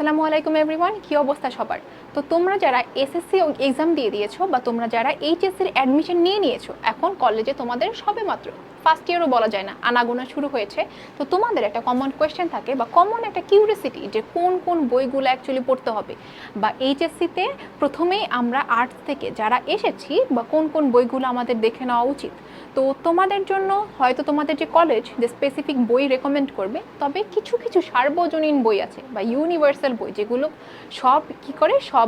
আসসালামু আলাইকুম এভরিওয়ান কি অবস্থা সবার? তো তোমরা যারা এসএসসি এক্সাম দিয়ে দিয়েছ বা তোমরা যারা এইচএসসির অ্যাডমিশন নিয়ে নিয়েছো, এখন কলেজে তোমাদের সবে মাত্র ফার্স্ট ইয়ারও বলা যায় না, আনাগোনা শুরু হয়েছে। তো তোমাদের একটা কমন কোয়েশ্চেন থাকে বা কমন একটা কিউরিয়াসিটি যে কোন কোন বইগুলো অ্যাকচুয়ালি পড়তে হবে। বা এইচএসসিতে প্রথমেই আমরা আর্টস থেকে যারা এসেছি বা কোন কোন বইগুলো আমাদের দেখে নেওয়া উচিত। তো তোমাদের জন্য হয়তো তোমাদের যে কলেজ যে স্পেসিফিক বই রেকমেন্ড করবে, তবে কিছু কিছু সার্বজনীন বই আছে বা ইউনিভার্সাল বই যেগুলো সব কি করে সব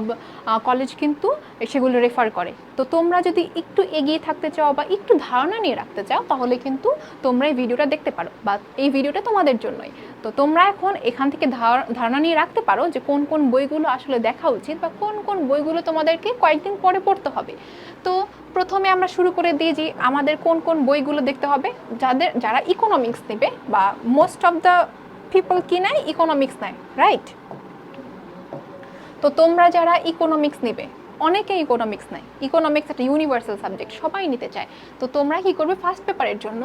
কলেজ কিন্তু সেগুলো রেফার করে। তো তোমরা যদি একটু এগিয়ে থাকতে চাও বা একটু ধারণা নিয়ে রাখতে চাও, তাহলে কিন্তু তোমরা এই ভিডিওটা দেখতে পারো বা এই ভিডিওটা তোমাদের জন্যই। তো তোমরা এখন এখান থেকে ধার- ধারণা নিয়ে রাখতে পারো যে কোন কোন বইগুলো আসলে দেখা উচিত বা কোন কোন বইগুলো তোমাদেরকে কয়েকদিন পরে পড়তে হবে। তো প্রথমে আমরা শুরু করে দিই যে আমাদের কোন কোন বইগুলো দেখতে হবে। যাদের, যারা ইকোনমিক্স নেবে বা মোস্ট অফ দ্য পিপল কি নেয়? ইকোনমিক্স নেয় রাইট তো তোমরা যারা ইকোনমিক্স নেবে, অনেকে ইকোনমিক্স নেয়। ইকোনমিক্স একটা ইউনিভার্সাল সাবজেক্ট সবাই নিতে চায়। তো তোমরা কি করবে? ফার্স্ট পেপারের জন্য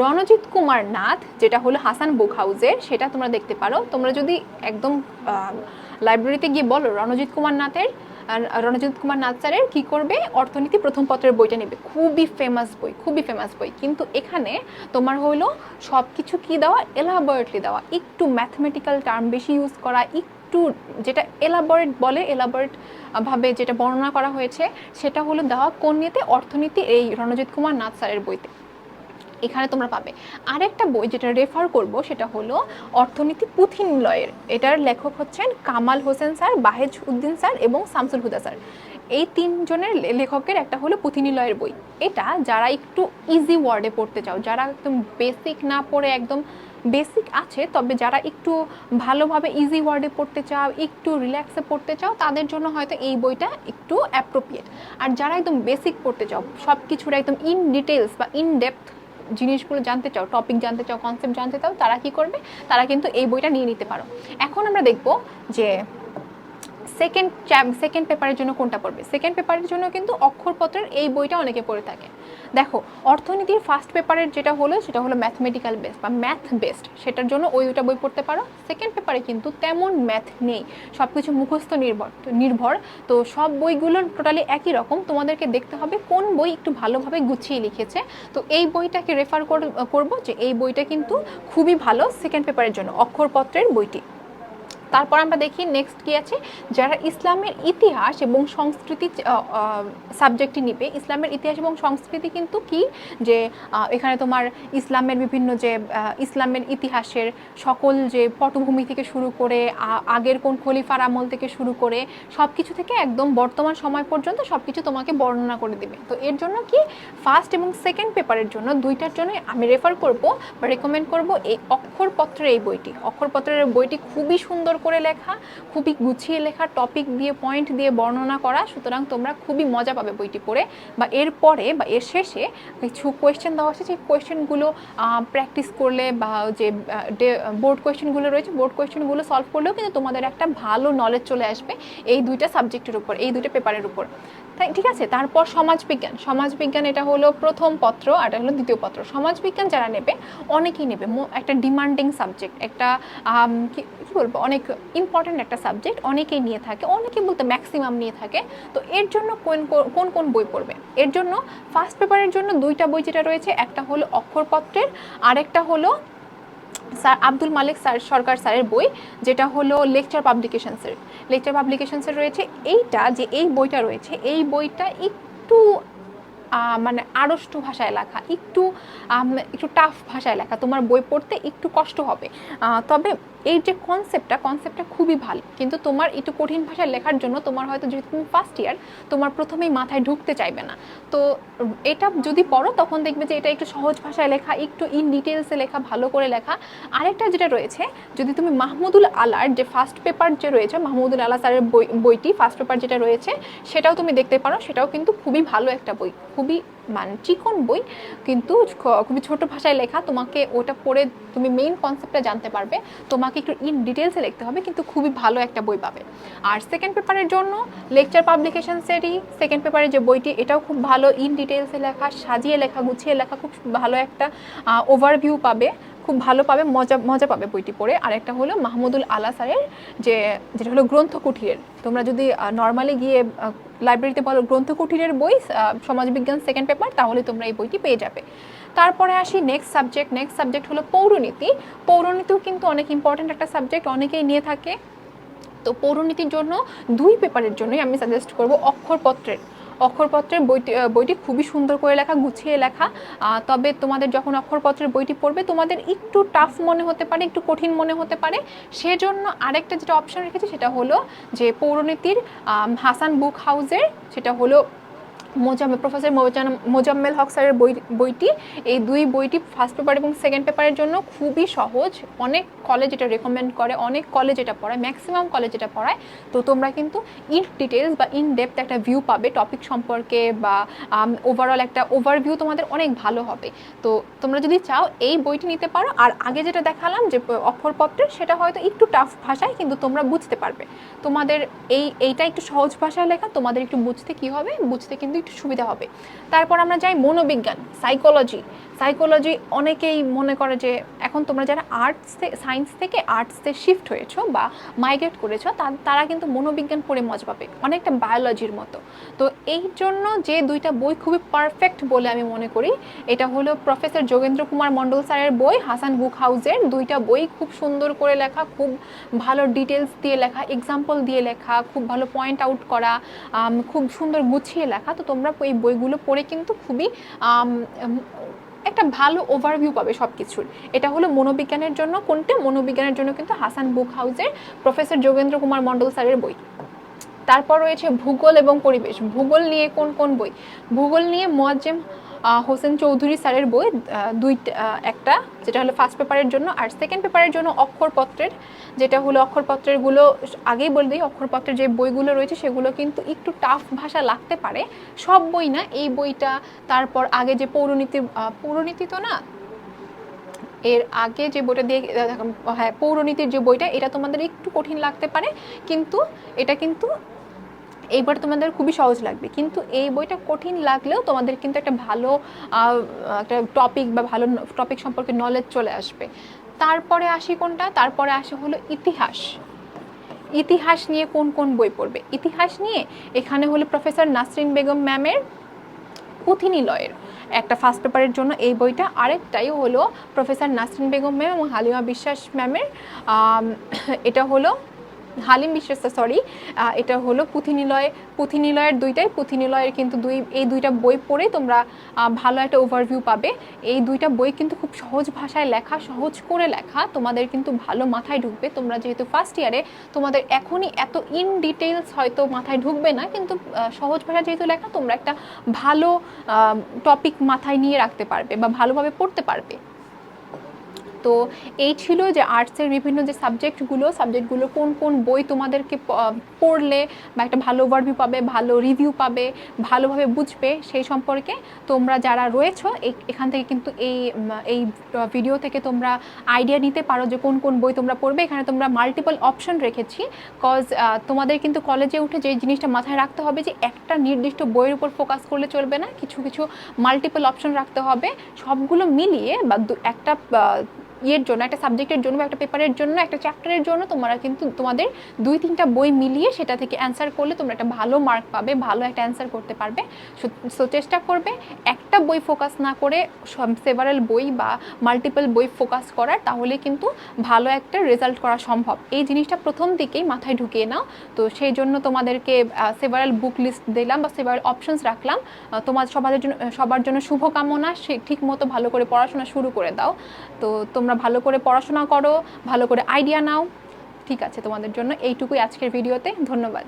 রণজিৎ কুমার নাথ, যেটা হলো হাসান বুক হাউসের সেটা তোমরা দেখতে পারো। তোমরা যদি একদম লাইব্রেরিতে গিয়ে বলো রণজিৎ কুমার নাথের রণজিৎ কুমার নাথ স্যারের কী করবে? অর্থনীতি প্রথম পত্রের বইটা নেবে। খুবই ফেমাস বই, খুবই ফেমাস বই। কিন্তু এখানে তোমার হলো সব কিছু কী দেওয়া? এলাবরেটলি দেওয়া। একটু ম্যাথমেটিক্যাল টার্ম বেশি ইউজ করা একটু যেটা এলাবরেট বলে এলাবরেট ভাবে যেটা বর্ণনা করা হয়েছে, সেটা হলো দেওয়া কোন নিয়েতে অর্থনীতি, এই রণজিৎ কুমার নাথ স্যারের বইতে। এখানে তোমরা পাবে। আরেকটা বই যেটা রেফার করব, সেটা হলো অর্থনীতি পুঁথি নিলয়ের এটার লেখক হচ্ছেন কামাল হোসেন স্যার, বাহেজ উদ্দিন স্যার এবং শামসুল হুদা স্যার। এই তিনজনের লেখকের একটা হলো পুঁথি নিলয়ের বই। এটা যারা একটু ইজি ওয়ার্ডে পড়তে চাও, যারা একদম বেসিক না পড়ে একদম বেসিক আছে, তবে যারা একটু ভালোভাবে ইজি ওয়ার্ডে পড়তে চাও, একটু রিল্যাক্সে পড়তে চাও, তাদের জন্য হয়তো এই বইটা একটু অ্যাপ্রোপ্রিয়েট আর যারা একদম বেসিক পড়তে চাও সব কিছুর একদম ইন ডিটেলস বা ইন ডেপথ জিনিসগুলো জানতে চাও টপিক জানতে চাও কনসেপ্ট জানতে চাও, তারা কি করবে? তারা কিন্তু এই বইটা নিয়ে নিতে পারো। এখন আমরা দেখব যে সেকেন্ড সেকেন্ড পেপারের জন্য কোনটা পড়বে? সেকেন্ড পেপারের জন্য কিন্তু অক্ষরপত্রের এই বইটা অনেকে পড়ে থাকে। দেখো, অর্থনীতির ফার্স্ট পেপারের যেটা হলো, সেটা হলো ম্যাথমেটিক্যাল বেসড বা ম্যাথ বেসড সেটার জন্য ওই দুটা বই পড়তে পারো। সেকেন্ড পেপারে কিন্তু তেমন ম্যাথ নেই সব কিছু মুখস্থ নির্ভর নির্ভর। তো সব বইগুলোর টোটালি একই রকম, তোমাদেরকে দেখতে হবে কোন বই একটু ভালোভাবে গুছিয়ে লিখেছে। তো এই বইটাকে রেফার করব যে এই বইটা কিন্তু খুবই ভালো সেকেন্ড পেপারের জন্য, অক্ষরপত্রের বইটি। তারপর আমরা দেখি নেক্সট কি আছে? যারা ইসলামের ইতিহাস এবং সংস্কৃতি সাবজেক্টটি নিবে, ইসলামের ইতিহাস এবং সংস্কৃতি কিন্তু কি? যে এখানে তোমার ইসলামের বিভিন্ন যে ইসলামের ইতিহাসের সকল যে পটভূমি থেকে শুরু করে আগের কোন খলিফার আমল থেকে শুরু করে সব কিছু থেকে একদম বর্তমান সময় পর্যন্ত সব কিছু তোমাকে বর্ণনা করে দিবে। তো এর জন্য কি? ফার্স্ট এবং সেকেন্ড পেপারের জন্য দুইটার জন্য আমি রেফার করব বা রেকমেন্ড করব এই অক্ষরপত্রের এই বইটি। অক্ষরপত্রের বইটি খুবই সুন্দর করে লেখা, খুবই গুছিয়ে লেখা টপিক দিয়ে পয়েন্ট দিয়ে বর্ণনা করা। সুতরাং তোমরা খুবই মজা পাবে বইটি পড়ে। বা এর পরে বা এর শেষে কিছু কোয়েশ্চেন দেওয়া আছে সেই কোয়েশ্চেনগুলো প্র্যাকটিস করলে বা যে বোর্ড কোয়েশ্চেনগুলো রয়েছে বোর্ড কোয়েশ্চেনগুলো সলভ করলেও কিন্তু তোমাদের একটা ভালো নলেজ চলে আসবে এই দুইটা সাবজেক্টের উপর, এই দুইটা পেপারের উপর। তাই ঠিক আছে, তারপর সমাজবিজ্ঞান। সমাজবিজ্ঞান এটা হলো প্রথম পত্র আর এটা হলো দ্বিতীয় পত্র। সমাজবিজ্ঞান যারা নেবে, অনেকেই নেবে। একটা ডিমান্ডিং সাবজেক্ট একটা কি বলব? অনেক ইম্পর্ট্যান্ট একটা সাবজেক্ট অনেকেই নিয়ে থাকে, অনেকে বলতে ম্যাক্সিমাম নিয়ে থাকে। তো এর জন্য কোন কোন কোন বই পড়বে? এর জন্য ফার্স্ট পেপারের জন্য দুইটা বই যেটা রয়েছে, একটা হলো অক্ষরপত্রের, আরেকটা হলো স্যার, আব্দুল মালিক স্যার, সরকার স্যারের বই, যেটা হলো লেকচার পাবলিকেশনসের। লেকচার পাবলিকেশনসের রয়েছে এইটা, যে এই বইটা রয়েছে, এই বইটা একটু মানে আড়ষ্ট ভাষায় লেখা, একটু একটু টাফ ভাষায় লেখা। তোমার বই পড়তে একটু কষ্ট হবে। তবে এই যে কনসেপ্টটা কনসেপ্টটা খুবই ভালো। কিন্তু তোমার একটু কঠিন ভাষায় লেখার জন্য তোমার হয়তো যদি তুমি ফার্স্ট ইয়ার তোমার প্রথমেই মাথায় ঢুকতে চাইবে না। তো এটা যদি পড়ো, তখন দেখবে যে এটা একটু সহজ ভাষায় লেখা, একটু ইন ডিটেলসে লেখা, ভালো করে লেখা। আরেকটা যেটা রয়েছে, যদি তুমি মাহমুদুল আলার যে ফার্স্ট পেপার যে রয়েছে, মাহমুদুল আলা স্যারের বই, বইটি ফার্স্ট পেপার যেটা রয়েছে, সেটাও তুমি দেখতে পারো। সেটাও কিন্তু খুবই ভালো একটা বই, খুবই মানে চিকন বই, কিন্তু খুবই ছোট ভাষায় লেখা। তোমাকে ওটা পড়ে তুমি মেইন কনসেপ্টটা জানতে পারবে। তোমাকে একটু ইন ডিটেলসে লিখতে হবে, কিন্তু খুবই ভালো একটা বই পাবে। আর সেকেন্ড পেপারের জন্য লেকচার পাবলিকেশনসেরই সেকেন্ড পেপারের যে বইটি, এটাও খুব ভালো ইন ডিটেলসে লেখা, সাজিয়ে লেখা, গুছিয়ে লেখা, খুব ভালো একটা ওভারভিউ পাবে, খুব খুব ভালো পাবে, মজা মজা পাবে বইটি পড়ে। আর একটা হলো মাহমুদুল আলা স্যারের যে, যেটা হলো গ্রন্থ কুঠিরের তোমরা যদি নর্মালি গিয়ে লাইব্রেরিতে বলো গ্রন্থ কুঠিরের বই সমাজবিজ্ঞান সেকেন্ড পেপার তাহলে তোমরা এই বইটি পেয়ে যাবে। তারপরে আসি নেক্সট সাবজেক্ট নেক্সট সাবজেক্ট হলো পৌরনীতি। পৌরনীতিও কিন্তু অনেক ইম্পর্ট্যান্ট একটা সাবজেক্ট অনেকেই নিয়ে থাকে। তো পৌরনীতির জন্য দুই পেপারের জন্যই আমি সাজেস্ট করব অক্ষরপত্রের। অক্ষরপত্রের বইটি বইটি খুবই সুন্দর করে লেখা, গুছিয়ে লেখা। তবে তোমাদের যখন অক্ষরপত্রের বইটি পড়বে, তোমাদের একটু টাফ মনে হতে পারে, একটু কঠিন মনে হতে পারে। সেজন্য আরেকটা যেটা অপশন রেখেছি, সেটা হলো যে পৌরনীতির হাসান বুক হাউসের সেটা হলো মোজাম প্রফেসর মোজাম্মেল হক স্যারের বই, বইটি। এই দুই বইটি ফার্স্ট পেপার এবং সেকেন্ড পেপারের জন্য খুবই সহজ। অনেক কলেজ এটা রেকমেন্ড করে, অনেক কলেজ এটা পড়ায় ম্যাক্সিমাম কলেজ এটা পড়ায়। তো তোমরা কিন্তু ইন ডিটেলস বা ইন ডেপথ একটা ভিউ পাবে টপিক সম্পর্কে বা ওভারঅল একটা ওভারভিউ তোমাদের অনেক ভালো হবে। তো তোমরা যদি চাও এই বইটি নিতে পারো। আর আগে যেটা দেখালাম যে প- অক্ষরপত্রের সেটা হয়তো একটু টাফ ভাষায়, কিন্তু তোমরা বুঝতে পারবে। তোমাদের এই, এইটা একটু সহজ ভাষায় লেখা, তোমাদের একটু বুঝতে কি হবে? বুঝতে কিন্তু একটু সুবিধা হবে। তারপর আমরা যাই মনোবিজ্ঞান সাইকোলজি সাইকোলজি অনেকেই মনে করে যে এখন তোমরা যারা আর্টস সায়েন্স থেকে আর্টসে শিফট হয়েছো বা মাইগ্রেট করেছ তারা কিন্তু মনোবিজ্ঞান পড়ে মজা পাবে, অনেকটা বায়োলজির মতো। তো এই জন্য যে দুইটা বই খুবই পারফেক্ট বলে আমি মনে করি, এটা হলো প্রফেসর যোগেন্দ্র কুমার মণ্ডল স্যারের বই, হাসান বুক হাউসের দুইটা বই, খুব সুন্দর করে লেখা, খুব ভালো ডিটেলস দিয়ে লেখা এক্সাম্পল দিয়ে লেখা, খুব ভালো পয়েন্ট আউট করা খুব সুন্দর গুছিয়ে লেখা। তো তোমরা এই বইগুলো পড়ে কিন্তু খুবই একটা ভালো ওভারভিউ পাবে সব কিছুর এটা হলো মনোবিজ্ঞানের জন্য, কোনটা? মনোবিজ্ঞানের জন্য কিন্তু হাসান বুক হাউসের প্রফেসর যোগেন্দ্র কুমার মণ্ডল স্যারের বই। তারপর রয়েছে ভূগোল এবং পরিবেশ। ভূগোল নিয়ে কোন কোন বই? ভূগোল নিয়ে মোয়াজ্জেম হোসেন চৌধুরী স্যারের বই দুইটা একটা, যেটা হলো ফার্স্ট পেপারের জন্য আর সেকেন্ড পেপারের জন্য অক্ষরপত্রের যেটা হলো অক্ষরপত্রেরগুলো আগেই বলে দিই অক্ষরপত্রের যে বইগুলো রয়েছে সেগুলো কিন্তু একটু টাফ ভাষা লাগতে পারে। সব বই না, এই বইটা তারপর আগে যে পৌরনীতি পৌরনীতি তো না? এর আগে যে বইটা দিয়ে হ্যাঁ পৌরনীতির যে বইটা, এটা তোমাদের একটু কঠিন লাগতে পারে, কিন্তু, এটা কিন্তু এইবার তোমাদের খুবই সহজ লাগবে। কিন্তু এই বইটা কঠিন লাগলেও তোমাদের কিন্তু একটা ভালো একটা টপিক বা ভালো টপিক সম্পর্কে নলেজ চলে আসবে। তারপরে আসি কোনটা? তারপরে আসে হলো ইতিহাস। ইতিহাস নিয়ে কোন কোন বই পড়বে? ইতিহাস নিয়ে এখানে হলো প্রফেসর নাসরিন বেগম ম্যামের পুঁথিনিলয়ের একটা ফার্স্ট পেপারের জন্য এই বইটা। আরেকটাই হলো প্রফেসর নাসরিন বেগম ম্যাম এবং হালিমা বিশ্বাস ম্যামের এটা হলো হালিম বিশ্বাস সরি এটা হলো পুঁথিনিলয়। পুঁথিনিলয়ের দুইটাই, পুঁথিনিলয়ের কিন্তু দুই, এই দুইটা বই পড়ে তোমরা ভালো একটা ওভারভিউ পাবে। এই দুইটা বই কিন্তু খুব সহজ ভাষায় লেখা, সহজ করে লেখা, তোমাদের কিন্তু ভালো মাথায় ঢুকবে। তোমরা যেহেতু ফার্স্ট ইয়ারে তোমাদের এখনই এত ইন ডিটেলস হয়তো মাথায় ঢুকবে না, কিন্তু সহজ ভাষা যেহেতু লেখা, তোমরা একটা ভালো টপিক মাথায় নিয়ে রাখতে পারবে বা ভালোভাবে পড়তে পারবে। তো এই ছিল যে আর্টসের বিভিন্ন যে সাবজেক্টগুলো সাবজেক্টগুলো কোন কোন বই তোমাদেরকে পড়লে বা একটা ভালো ওভারভিউ পাবে, ভালো রিভিউ পাবে, ভালোভাবে বুঝবে, সেই সম্পর্কে তোমরা যারা রয়েছো এখান থেকে কিন্তু এই এই ভিডিও থেকে তোমরা আইডিয়া নিতে পারো যে কোন কোন বই তোমরা পড়বে। এখানে তোমরা মাল্টিপল অপশন রেখেছি কজ তোমাদের কিন্তু কলেজে উঠে যে জিনিসটা মাথায় রাখতে হবে যে একটা নির্দিষ্ট বইয়ের উপর ফোকাস করলে চলবে না, কিছু কিছু মাল্টিপল অপশন রাখতে হবে। সবগুলো মিলিয়ে বা একটা ইয়ের জন্য, একটা সাবজেক্টের জন্য একটা পেপারের জন্য, একটা চ্যাপ্টারের জন্য তোমরা কিন্তু তোমাদের দুই তিনটা বই মিলিয়ে সেটা থেকে অ্যান্সার করলে তোমরা একটা ভালো মার্ক পাবে, ভালো একটা অ্যান্সার করতে পারবে। সো চেষ্টা করবে একটা বই ফোকাস না করে সেভারাল বই বা মাল্টিপল বই ফোকাস করার, তাহলে কিন্তু ভালো একটা রেজাল্ট করা সম্ভব। এই জিনিসটা প্রথম দিকেই মাথায় ঢুকিয়ে নাও। তো সেই জন্য তোমাদেরকে সেভারাল বুক লিস্ট দিলাম বা সেভারাল অপশনস রাখলাম। তোমার সবার জন্য সবার জন্য শুভকামনা, সে ঠিক মতো ভালো করে পড়াশোনা শুরু করে দাও। তো তোমরা ভালো করে পড়াশোনা করো, ভালো করে আইডিয়া নাও। ঠিক আছে, তোমাদের জন্য এইটুকুই আজকের ভিডিওতে ধন্যবাদ।